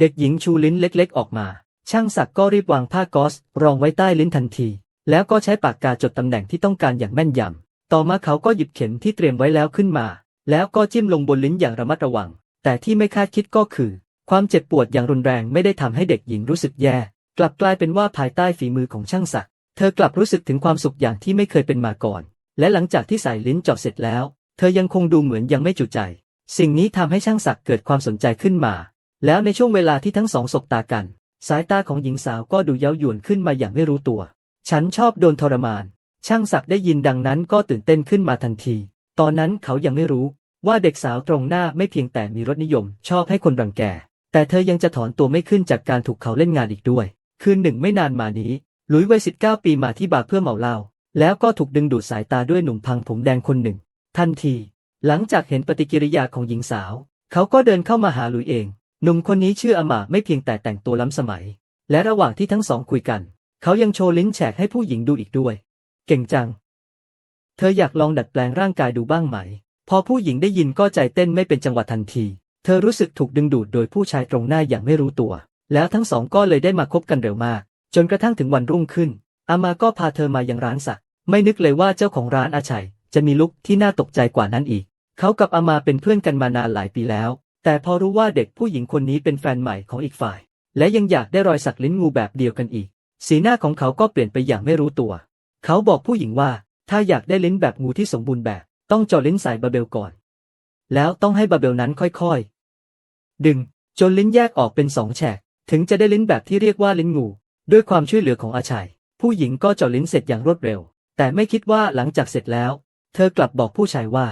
เด็กหญิงชูลิ้นเล็กๆ ออกมา ช่างศักดิ์ก็รีบวางผ้าก๊อซรองไว้ใต้ลิ้นทันที แล้วก็ใช้ปากกาจดตำแหน่งที่ต้องการอย่างแม่นยำ ต่อมาเขาก็หยิบเข็มที่เตรียมไว้แล้วขึ้นมา แล้วก็จิ้มลงบนลิ้นอย่างระมัดระวัง แต่ที่ไม่คาดคิดก็คือ ความเจ็บปวดอย่างรุนแรงไม่ได้ทำให้เด็กหญิงรู้สึกแย่ กลับกลายเป็นว่าภายใต้ฝีมือของช่างศักดิ์เธอกลับรู้สึกถึงความสุขอย่างที่ไม่เคยเป็นมาก่อน และหลังจากที่ใส่ลิ้นเจาะเสร็จแล้ว เธอยังคงดูเหมือนยังไม่จุใจ สิ่งนี้ทำให้ช่างศักดิ์เกิดความสนใจขึ้นมา แล้วในช่วงเวลาที่ทั้งสองสบตากัน สายตาของหญิงสาวก็ดูเย้ายวนขึ้นมาอย่างไม่รู้ตัว ฉันชอบโดนทรมาน ช่างศักดิ์ได้ยินดังนั้นก็ตื่นเต้นขึ้นมาทันที ตอนนั้นเขายังไม่รู้ว่าเด็กสาวตรงหน้าไม่เพียงแต่มีรสนิยม ชอบให้คนรังแก แต่เธอยังจะถอนตัวไม่ขึ้นจากการถูกเขาเล่นงานอีกด้วย คืนหนึ่งไม่นานมานี้ หลุยวัยสิบเก้าปีมาที่บาร์เพื่อเมาเหล้าแล้วก็ถูกดึงดูดสายตาด้วยหนุ่มพังผมแดงคนหนึ่ง ทันที หลังจากเห็นปฏิกิริยาของหญิงสาว เขาก็เดินเข้ามาหาหลุยเอง หนุ่มคนนี้ชื่ออามาไม่เพียงแต่แต่งตัวล้ำสมัย และระหว่างที่ทั้งสองคุยกัน เขายังโชว์ลิ้นแฉกให้ผู้หญิงดูอีกด้วย เก่งจัง เธออยากลองดัดแปลงร่างกายดูบ้างไหม พอผู้หญิงได้ยินก็ใจเต้นไม่เป็นจังหวะทันที เธอรู้สึกถูกดึงดูดโดยผู้ชายตรงหน้าอย่างไม่รู้ตัว แล้วทั้งสองก็เลยได้มาคบกันเร็วมาก จนกระทั่งถึงวันรุ่งขึ้น อามาก็พาเธอมายังร้านสัก ไม่นึกเลยว่าเจ้าของร้านอาชัย จะมีลุกที่น่าตกใจกว่านั้นอีก เขากับอามาเป็นเพื่อนกันมานานหลายปีแล้ว แต่พอรู้ว่าเด็กผู้หญิงคนนี้เป็นแฟนใหม่ของอีกฝ่าย และยังอยากได้รอยสักลิ้นงูแบบเดียวกันอีก สีหน้าของเขาก็เปลี่ยนไปอย่างไม่รู้ตัว เขาบอกผู้หญิงว่าถ้าอยากได้ลิ้นแบบงูที่สมบูรณ์แบบ ต้องเจาะลิ้นใส่บาเบลก่อน แล้วต้องให้บาเบลนั้นค่อยๆ ดึง จนลิ้นแยกออกเป็นสองแฉก ถึงจะได้ลิ้นแบบที่เรียกว่าลิ้นงู ด้วยความช่วยเหลือของอาชัย ผู้หญิงก็เจาะลิ้นเสร็จอย่างรวดเร็ว แต่ไม่คิดว่าหลังจากเสร็จแล้ว เธอกลับบอกผู้ชายว่า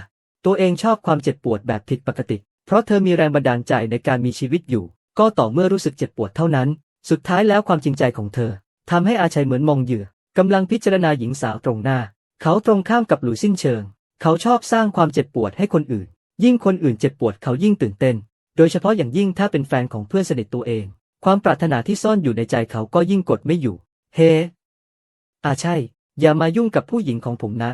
ตัวเองชอบความเจ็บปวดแบบผิดปกติ เพราะเธอมีแรงบันดาลใจในการมีชีวิตอยู่ ก็ต่อเมื่อรู้สึกเจ็บปวดเท่านั้น สุดท้ายแล้วความจริงใจของเธอทำให้อาชัยเหมือนมองเหยื่อกำลังพิจารณาหญิงสาวตรงหน้า เขาตรงข้ามกับหลุยสิ้นเชิง เขาชอบสร้างความเจ็บปวดให้คนอื่น ยิ่งคนอื่นเจ็บปวดเขายิ่งตื่นเต้น โดยเฉพาะอย่างยิ่งถ้าเป็นแฟนของเพื่อนสนิทตัวเอง ความปรารถนาที่ซ่อนอยู่ในใจเขาก็ยิ่งกดไม่อยู่ เฮอาใช่ อย่ามายุ่งกับผู้หญิงของผมนะ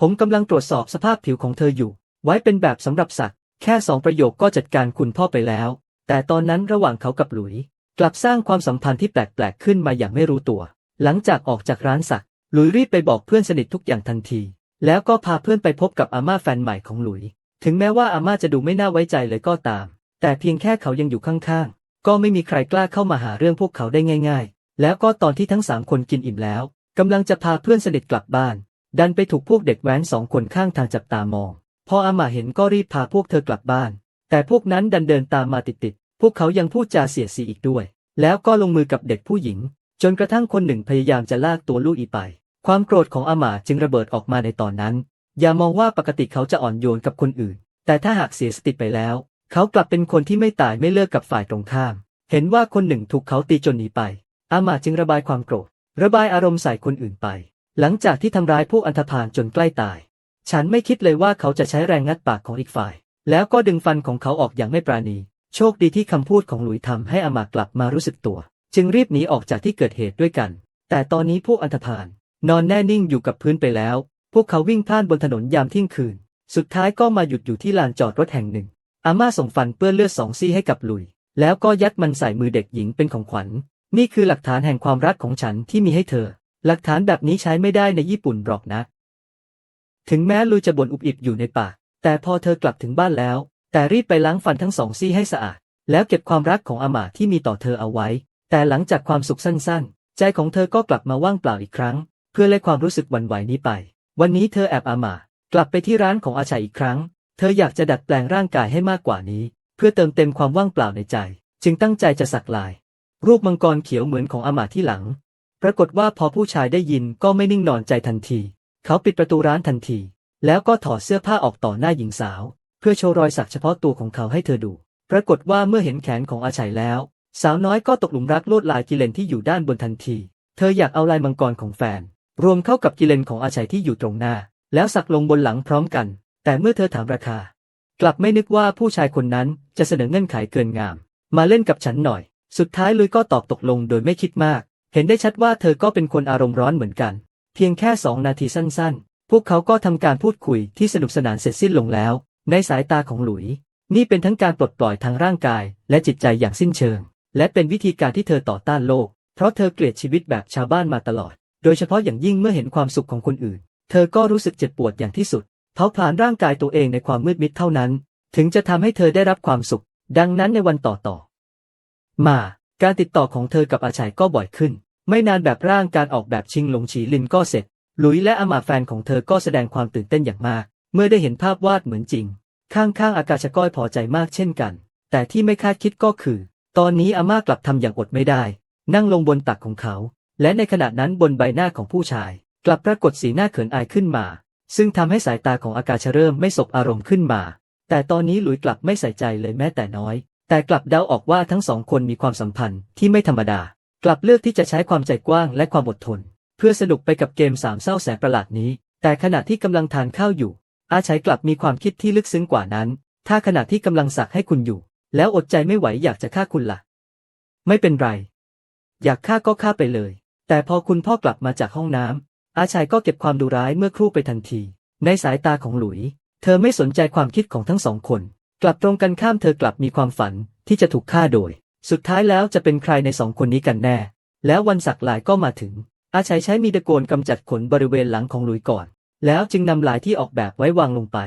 ผมกำลังตรวจสอบสภาพผิวของเธออยู่ ไว้เป็นแบบสำหรับสัตว์ แค่สองประโยคก็จัดการคุณพ่อไปแล้ว แต่ตอนนั้นระหว่างเขากับหลุย กลับสร้างความสัมพันธ์ที่แปลกๆขึ้นมาอย่างไม่รู้ตัว หลังจากออกจากร้านสักหลุยรีบไปบอกเพื่อนสนิททุกอย่างทันที แล้วก็พาเพื่อนไปพบกับอาม่าแฟนใหม่ของหลุย ถึงแม้ว่าอาม่าจะดูไม่น่าไว้ใจเลยก็ตาม แต่เพียงแค่เขายังอยู่ข้างๆ ก็ไม่มีใครกล้าเข้ามาหาเรื่องพวกเขาได้ง่าย ๆ แล้วก็ตอนที่ทั้งสามคนกินอิ่มแล้วกำลังจะพาเพื่อนสนิทกลับบ้าน ดันไปถูกพวกเด็กแว้นสองคนข้างทางจับตามอง พออาม่าเห็นก็รีบพาพวกเธอกลับบ้าน แต่พวกนั้นดันเดินตามมาติดๆ พวกเขายังพูดจาเสียดสีอีกด้วย แล้วก็ลงมือกับเด็กผู้หญิง จนกระทั่งคนหนึ่งพยายามจะลากตัวลูกอีไป ความโกรธของอาม่าจึงระเบิดออกมาในตอนนั้น อย่ามองว่าปกติเขาจะอ่อนโยนกับคนอื่น แต่ถ้าหากเสียสติไปแล้ว เขากลับเป็นคนที่ไม่ตายไม่เลิกกับฝ่ายตรงข้าม เห็นว่าคนหนึ่งถูกเขาตีจนหนีไป อาม่าจึงระบายความโกรธ ระบายอารมณ์ใส่คนอื่นไป หลังจากที่ทำร้ายพวกอันธพาลจนใกล้ตาย ฉันไม่คิดเลยว่าเขาจะใช้แรงงัดปากของอีกฝ่าย แล้วก็ดึงฟันของเขาออกอย่างไม่ปราณี โชคดีที่คำพูดของหลุยทำให้อามากลับมารู้สึกตัว จึงรีบหนีออกจากที่เกิดเหตุด้วยกัน แต่ตอนนี้พวกอันธพาลนอนแน่นิ่งอยู่กับพื้นไปแล้ว พวกเขาวิ่งพ่านบนถนนยามเที่ยงคืน สุดท้ายก็มาหยุดอยู่ที่ลานจอดรถแห่งหนึ่ง อาม่าส่งฟันเปื้อนเลือดสองซี่ให้กับหลุย แล้วก็ยัดมันใส่มือเด็กหญิงเป็นของขวัญ นี่คือหลักฐานแห่งความรักของฉันที่มีให้เธอ หลักฐานแบบนี้ใช้ไม่ได้ในญี่ปุ่นหรอกนะ ถึงแม้ลุยจะบ่นอุบอิบอยู่ในป่า แต่พอเธอกลับถึงบ้านแล้ว แต่รีบไปล้างฟันทั้งสองซี่ให้สะอาด แล้วเก็บความรักของอามาที่มีต่อเธอเอาไว้ แต่หลังจากความสุขสั้นๆ ใจของเธอก็กลับมาว่างเปล่าอีกครั้ง เพื่อเล่ความรู้สึกหวั่นไหวนี้ไป วันนี้เธอแอบอามา กลับไปที่ร้านของอาชัยอีกครั้ง เธออยากจะดัดแปลงร่างกายให้มากกว่านี้ เพื่อเติมเต็มความว่างเปล่าในใจ จึงตั้งใจจะสักลาย รูปมังกรเขียวเหมือนของอามาที่หลัง ปรากฏว่าพอผู้ชายได้ยินก็ไม่นิ่งนอนใจทันที เขาปิดประตูร้านทันที แล้วก็ถอดเสื้อผ้าออกต่อหน้าหญิงสาว เพื่อโชว์รอยสักเฉพาะตัวของเขาให้เธอดู ปรากฏว่าเมื่อเห็นแขนของอาชัยแล้ว สาวน้อยก็ตกหลุมรักลวดลายกิเลนที่อยู่ด้านบนทันที เธออยากเอาลายมังกรของแฟน รวมเข้ากับกิเลนของอาชัยที่อยู่ตรงหน้า แล้วสักลงบนหลังพร้อมกัน แต่เมื่อเธอถามราคา กลับไม่นึกว่าผู้ชายคนนั้นจะเสนอเงื่อนไขเกินงาม มาเล่นกับฉันหน่อย สุดท้ายลุยก็ตอบตกลงโดยไม่คิดมาก เห็นได้ชัดว่าเธอก็เป็นคนอารมณ์ร้อนเหมือนกัน เพียงแค่สองนาทีสั้นๆ พวกเขาก็ทำการพูดคุยที่สนุกสนานเสร็จสิ้นลงแล้ว ในสายตาของหลุย นี่เป็นทั้งการปลดปล่อยทางร่างกาย และจิตใจอย่างสิ้นเชิง และเป็นวิธีการที่เธอต่อต้านโลก เพราะเธอเกลียดชีวิตแบบชาวบ้านมาตลอด โดยเฉพาะอย่างยิ่งเมื่อเห็นความสุขของคนอื่น เธอก็รู้สึกเจ็บปวดอย่างที่สุดเผาผลาญร่างกายตัวเองในความมืดมิดเท่านั้น ถึงจะทำให้เธอได้รับความสุข ดังนั้นในวันต่อต่อมา การติดต่อของเธอกับอาชัยก็บ่อยขึ้น ไม่นานแบบร่างการออกแบบชิงหลงฉีลินก็เสร็จ หลุยและอามาแฟนของเธอก็แสดงความตื่นเต้นอย่างมาก เมื่อได้เห็นภาพวาดเหมือนจริง ข้างๆ อากาชก้อยพอใจมากเช่นกัน แต่ที่ไม่คาดคิดก็คือ ตอนนี้อาม่ากลับทำอย่างอดไม่ได้ นั่งลงบนตักของเขา และในขณะนั้นบนใบหน้าของผู้ชาย กลับปรากฏสีหน้าเขินอายขึ้นมา ซึ่งทำให้สายตาของอากาชเริ่มไม่สบอารมณ์ขึ้นมา แต่ตอนนี้หลุยกลับไม่ใส่ใจเลยแม้แต่น้อย แต่กลับเดาออกว่าทั้งสองคนมีความสัมพันธ์ที่ไม่ธรรมดา กลับเลือกที่จะใช้ความใจกว้างและความอดทน เพื่อสนุกไปกับเกมสามเศร้าแสนประหลาดนี้ แต่ขณะที่กำลังทานข้าวอยู่ อาชัยกลับมีความคิดที่ลึกซึ้งกว่านั้น ถ้าขณะที่กำลังสักให้คุณอยู่ แล้วอดใจไม่ไหวอยากจะฆ่าคุณละ่ะ ไม่เป็นไร อยากฆ่าก็ฆ่าไปเลย แต่พอคุณพ่อกลับมาจากห้องน้ำอาชัยก็เก็บความดุร้ายเมื่อครู่ไปทันที ในสายตาของหลุย เธอไม่สนใจความคิดของทั้งสองคน กลับตรงกันข้ามเธอกลับมีความฝันที่จะถูกฆ่าโดย สุดท้ายแล้วจะเป็นใครในสองคนนี้กันแน่ แล้ววันสักหลายก็มาถึง อาชัยใช้มีดโกนกำจัดขนบริเวณหลังของหลุยก่อน แล้วจึงนำลายที่ออกแบบไว้วางลงไป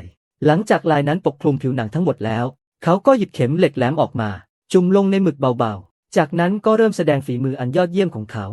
หลังจากลายนั้นปกคลุมผิวหนังทั้งหมดแล้ว เขาก็หยิบเข็มเหล็กแหลมออกมา จุ่มลงในหมึกเบาๆ จากนั้นก็เริ่มแสดงฝีมืออันยอดเยี่ยมของเขา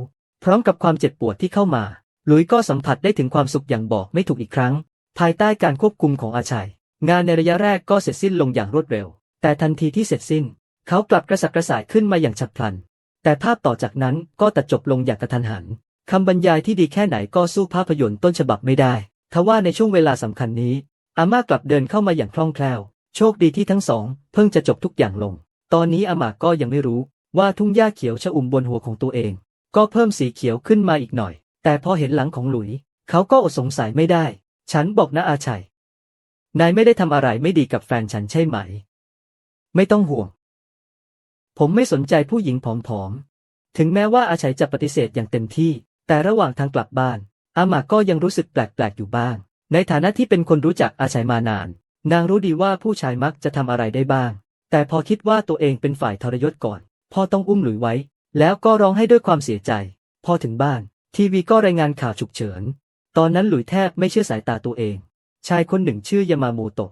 พร้อมกับความเจ็บปวดที่เข้ามา หลุยก็สัมผัสได้ถึงความสุขอย่างบอกไม่ถูกอีกครั้ง ภายใต้การควบคุมของอาชัย งานในระยะแรกก็เสร็จสิ้นลงอย่างรวดเร็ว แต่ทันทีที่เสร็จสิ้น เขากลับกระสับกระส่ายขึ้นมาอย่างฉับพลัน แต่ภาพต่อจากนั้นก็ตัดจบลงอย่างกระทันหันคำบรรยายที่ดีแค่ไหนก็สู้ภาพยนตร์ต้นฉบับไม่ได้ทว่าในช่วงเวลาสำคัญนี้ อาม่ากลับเดินเข้ามาอย่างคล่องแคล่ว โชคดีที่ทั้งสอง เพิ่งจะจบทุกอย่างลง ตอนนี้อาม่าก็ยังไม่รู้ว่าทุ่งหญ้าเขียวชอุ่มบนหัวของตัวเอง ก็เพิ่มสีเขียวขึ้นมาอีกหน่อย แต่พอเห็นหลังของหลุย เขาก็อดสงสัยไม่ได้ ฉันบอกนะอาชัย นายไม่ได้ทำอะไรไม่ดีกับแฟนฉันใช่ไหม ไม่ต้องห่วง ผมไม่สนใจผู้หญิงผอมๆ ถึงแม้ว่าอาชัยจะปฏิเสธอย่างเต็มที่ แต่ระหว่างทางกลับบ้าน อามาก็ยังรู้สึกแปลกๆอยู่บ้าง ในฐานะที่เป็นคนรู้จักอาชัยมานาน นางรู้ดีว่าผู้ชายมักจะทำอะไรได้บ้าง แต่พอคิดว่าตัวเองเป็นฝ่ายทรยศก่อน พ่อต้องอุ้มหลุยไว้ แล้วก็ร้องให้ด้วยความเสียใจ พอถึงบ้าน ทีวีก็รายงานข่าวฉุกเฉิน ตอนนั้นหลุยแทบไม่เชื่อสายตาตัวเอง ชายคนหนึ่งชื่อยามาโมโตะ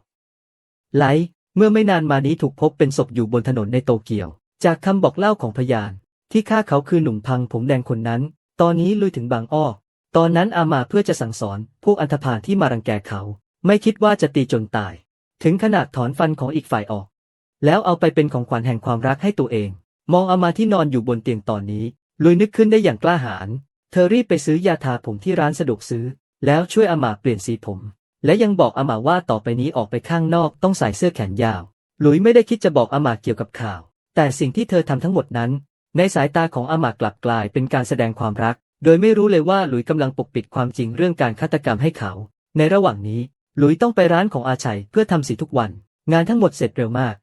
ไลเมื่อไม่นานมานี้ถูกพบเป็นศพอยู่บนถนนในโตเกียว จากคำบอกเล่าของพยาน ที่ฆ่าเขาคือหนุ่มพังผมแดงคนนั้น ตอนนี้ลุยถึงบางอ้อ ตอนนั้นอามาเพื่อจะสั่งสอน พวกอันธพาลที่มารังแกเขา ไม่คิดว่าจะตีจนตาย ถึงขนาดถอนฟันของอีกฝ่ายออก แล้วเอาไปเป็นของขวัญแห่งความรักให้ตัวเอง มองอามาที่นอนอยู่บนเตียงตอนนี้ ลุยนึกขึ้นได้อย่างกล้าหาญเธอรีบไปซื้อยาทาผมที่ร้านสะดวกซื้อ แล้วช่วยอามาเปลี่ยนสีผม และยังบอกอามาว่าต่อไปนี้ออกไปข้างนอกต้องใส่เสื้อแขนยาว ลุยไม่ได้คิดจะบอกอามาเกี่ยวกับข่าว แต่สิ่งที่เธอทำทั้งหมดนั้น ในสายตาของอามากลับกลายเป็นการแสดงความรัก โดยไม่รู้เลยว่าหลุยกำลังปกปิดความจริงเรื่องการฆาตกรรมให้เขา ในระหว่างนี้ หลุยต้องไปร้านของอาชัยเพื่อทำสีทุกวัน งานทั้งหมดเสร็จเร็วมาก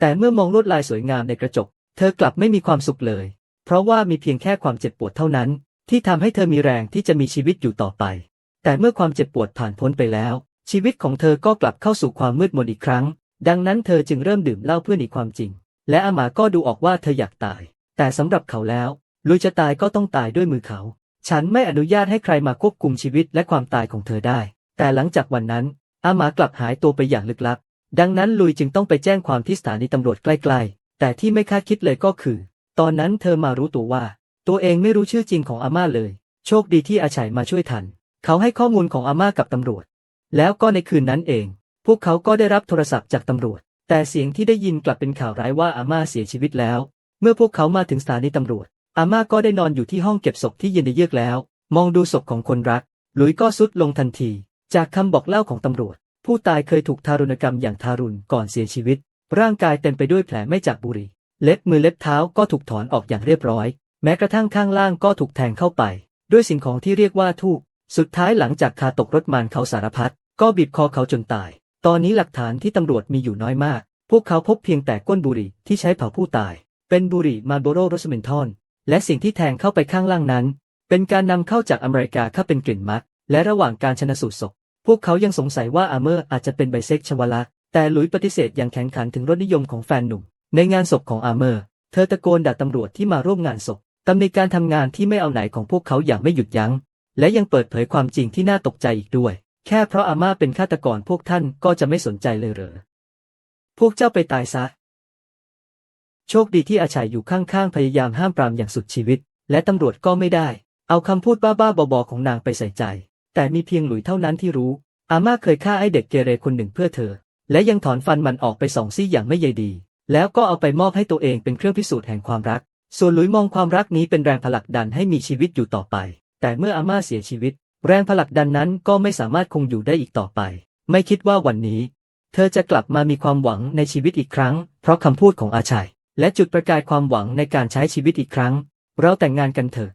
แต่เมื่อมองลวดลายสวยงามในกระจก เธอกลับไม่มีความสุขเลย เพราะว่ามีเพียงแค่ความเจ็บปวดเท่านั้น ที่ทำให้เธอมีแรงที่จะมีชีวิตอยู่ต่อไป แต่เมื่อความเจ็บปวดผ่านพ้นไปแล้ว ชีวิตของเธอก็กลับเข้าสู่ความมืดมนอีกครั้ง ดังนั้นเธอจึงเริ่มดื่มเหล้าเพื่อหนีความจริง และอาหมาก็ดูออกว่าเธออยากตาย แต่สำหรับเขาแล้วลุยจะตายก็ต้องตายด้วยมือเขา ฉันไม่อนุญาตให้ใครมาควบคุมชีวิตและความตายของเธอได้ แต่หลังจากวันนั้น อาหมากลับหายตัวไปอย่างลึกลับ ดังนั้นลุยจึงต้องไปแจ้งความที่สถานีตำรวจใกล้ ๆ แต่ที่ไม่คาดคิดเลยก็คือ ตอนนั้นเธอมารู้ตัวว่า ตัวเองไม่รู้ชื่อจริงของอาม่าเลย โชคดีที่อาชัยมาช่วยทัน เขาให้ข้อมูลของอาม่ากับตำรวจ แล้วก็ในคืนนั้นเอง พวกเขาก็ได้รับโทรศัพท์จากตำรวจ แต่เสียงที่ได้ยินกลับเป็นข่าวร้ายว่าอาม่าเสียชีวิตแล้ว เมื่อพวกเขามาถึงสถานีตำรวจ อาม่าก็ได้นอนอยู่ที่ห้องเก็บศพที่เย็นเยือกแล้ว มองดูศพของคนรัก หลุยก็สุดลงทันที จากคำบอกเล่าของตำรวจ ผู้ตายเคยถูกทารุณกรรมอย่างทารุณก่อนเสียชีวิต ร่างกายเต็มไปด้วยแผลไม่จากบุหรี่ เล็บมือเล็บเท้าก็ถูกถอนออกอย่างเรียบร้อย แม้กระทั่งข้างล่างก็ถูกแทงเข้าไป ด้วยสิ่งของที่เรียกว่าทูบสุดท้ายหลังจากคาตกรถมานเขาสารพัดก็บีบคอเขาจนตาย ตอนนี้หลักฐานที่ตำรวจมีอยู่น้อยมาก พวกเขาพบเพียงแต่ก้นบุหรี่ที่ใช้เผาผู้ตาย เป็นบุหรี่มาโบโรโรสเมนทอน และสิ่งที่แทงเข้าไปข้างล่างนั้น เป็นการนำเข้าจากอเมริกาเข้าเป็นกลิ่นมักและระหว่างการชนะสูตรศพ พวกเขายังสงสัยว่าอาเมอร์อาจจะเป็นไบเซ็กชวละแต่หลุยปฏิเสธอย่างแข็งขันถึงรสนิยมของแฟนหนุ่ม ในงานศพของอาเมอร์ เธอตะโกนด่าตำรวจที่มาร่วมงานศพตำหนิการทำงานที่ไม่เอาไหนของพวกเขาอย่างไม่หยุดยัง้ง และยังเปิดเผยความจริงที่น่าตกใจอีกด้วย แค่เพราะอาม่าเป็นฆาตกรพวกท่านก็จะไม่สนใจเลยเหรอ พวกเจ้าไปตายซะ โชคดีที่อาชัยอยู่ข้างๆ พยายามห้ามปรามอย่างสุดชีวิต และตำรวจก็ไม่ได้ เอาคำพูดบ้าๆ บอๆ ของนางไปใส่ใจ แต่มีเพียงหลุยเท่านั้นที่รู้ อาม่าเคยฆ่าไอ้เด็กเกเรคนหนึ่งเพื่อเธอ และยังถอนฟันมันออกไปสองซี่อย่างไม่ใยดี แล้วก็เอาไปมอบให้ตัวเองเป็นเครื่องพิสูจน์แห่งความรัก ส่วนหลุยมองความรักนี้เป็นแรงผลักดันให้มีชีวิตอยู่ต่อไป แต่เมื่ออาม่าเสียชีวิต แรงผลักดันนั้นก็ไม่สามารถคงอยู่ได้อีกต่อไป ไม่คิดว่าวันนี้ เธอจะกลับมามีความหวังในชีวิตอีกครั้ง เพราะคำพูดของอาชัย และจุดประกายความหวังในการใช้ชีวิตอีกครั้ง เราแต่งงานกันเถอะ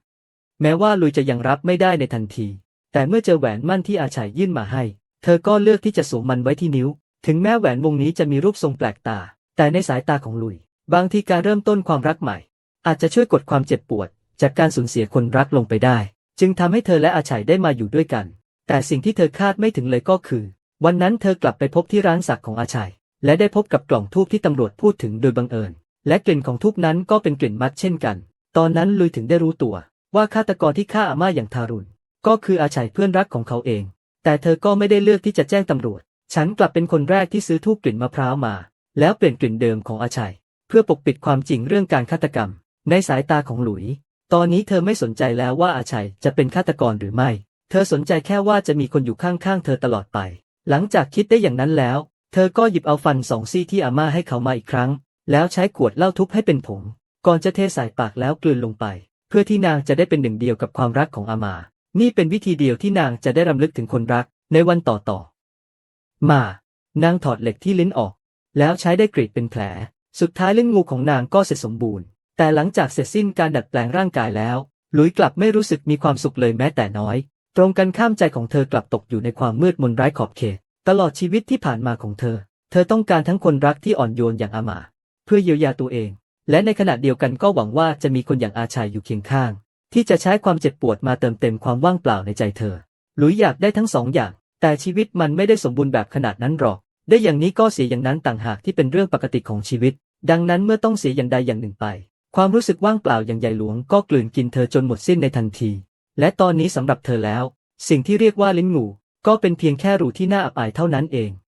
แม้ว่าลุยจะยังรับไม่ได้ในทันที แต่เมื่อเจอแหวนมั่นที่อาชัยยื่นมาให้ เธอก็เลือกที่จะสวมมันไว้ที่นิ้ว ถึงแม้แหวนวงนี้จะมีรูปทรงแปลกตา แต่ในสายตาของลุย บางทีการเริ่มต้นความรักใหม่ อาจจะช่วยกดความเจ็บปวด จากการสูญเสียคนรักลงไปได้ จึงทำให้เธอและอาชัยได้มาอยู่ด้วยกัน แต่สิ่งที่เธอคาดไม่ถึงเลยก็คือ วันนั้นเธอกลับไปพบที่ร้านสักของอาชัย และได้พบกับกล่องทูบที่ตำรวจพูดถึงโดยบังเอิญ และกลิ่นของทูบนั้นก็เป็นกลิ่นมัดเช่นกัน ตอนนั้นลุยถึงได้รู้ตัว ว่าฆาตกรที่ฆ่าอาม่าอย่างทารุณก็คืออาชัยเพื่อนรักของเขาเอง แต่เธอก็ไม่ได้เลือกที่จะแจ้งตำรวจ ฉันกลับเป็นคนแรกที่ซื้อทูบกลิ่นมะพร้าวมา แล้วเปลี่ยนกลิ่นเดิมของอาชัย เพื่อปกปิดความจริงเรื่องการฆาตกรรม ในสายตาของหลุย ตอนนี้เธอไม่สนใจแล้วว่าอาชัยจะเป็นฆาตกรหรือไม่ เธอสนใจแค่ว่าจะมีคนอยู่ข้างๆเธอตลอดไป หลังจากคิดได้อย่างนั้นแล้ว เธอก็หยิบเอาฟันสองซี่ที่อาม่าให้เขามาอีกครั้ง แล้วใช้ขวดเหล้าทุบให้เป็นผง ก่อนจะเทใส่ปากแล้วกลืนลงไป เพื่อที่นางจะได้เป็นหนึ่งเดียวกับความรักของอามา นี่เป็นวิธีเดียวที่นางจะได้รำลึกถึงคนรักในวันต่อต่อมา นางถอดเหล็กที่ลิ้นออก แล้วใช้ได้กรีดเป็นแผล สุดท้ายลิ้นงูของนางก็เสร็จสมบูรณ์ แต่หลังจากเสร็จสิ้นการดัดแปลงร่างกายแล้ว หลุยกลับไม่รู้สึกมีความสุขเลยแม้แต่น้อย ตรงกันข้ามใจของเธอกลับตกอยู่ในความมืดมนไร้ขอบเขต ตลอดชีวิตที่ผ่านมาของเธอ เธอต้องการทั้งคนรักที่อ่อนโยนอย่างอามา เพื่อเยียวยาตัวเอง และในขณะเดียวกันก็หวังว่าจะมีคนอย่างอาชัยอยู่เคียงข้าง ที่จะใช้ความเจ็บปวดมาเติมเต็มความว่างเปล่าในใจเธอ หลุยอยากได้ทั้งสองอย่าง แต่ชีวิตมันไม่ได้สมบูรณ์แบบขนาดนั้นหรอก ได้อย่างนี้ก็เสียอย่างนั้นต่างหากที่เป็นเรื่องปกติของชีวิต ดังนั้นเมื่อต้องเสียอย่างใดอย่างหนึ่งไป ความรู้สึกว่างเปล่าอย่างใหญ่หลวงก็กลืนกินเธอจนหมดสิ้นในทันที และตอนนี้สำหรับเธอแล้ว สิ่งที่เรียกว่าลิ้นงูก็เป็นเพียงแค่รูที่น่าอับอายเท่านั้นเอง